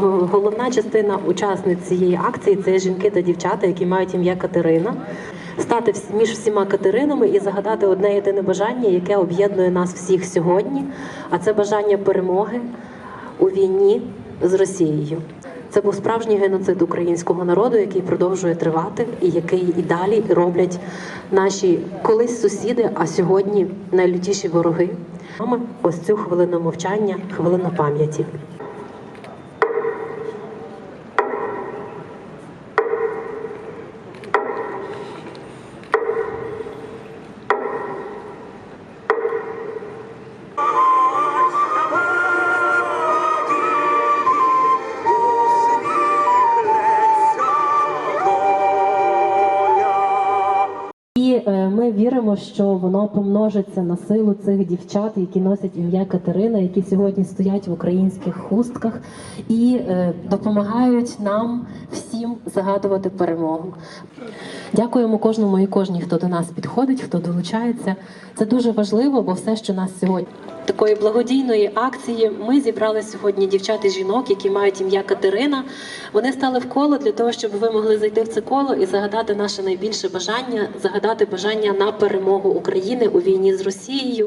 Головна частина учасниць цієї акції це жінки та дівчата, які мають ім'я Катерина. Стати між всіма Катеринами і загадати одне єдине бажання, яке об'єднує нас всіх сьогодні. А це бажання перемоги у війні з Росією. Це був справжній геноцид українського народу, який продовжує тривати, і який і далі роблять наші колись сусіди, а сьогодні найлютіші вороги. Ось цю хвилину мовчання, хвилину пам'яті. Ми віримо, що воно помножиться на силу цих дівчат, які носять ім'я Катерина, які сьогодні стоять в українських хустках і е, допомагають нам всім загадувати перемогу. Дякуємо кожному і кожній, хто до нас підходить, хто долучається. Це дуже важливо, бо все, що нас сьогодні такої благодійної акції, ми зібрали сьогодні дівчат і жінок, які мають ім'я Катерина. Вони стали в коло для того, щоб ви могли зайти в це коло і загадати наше найбільше бажання загадати бажання на перемогу України у війні з Росією.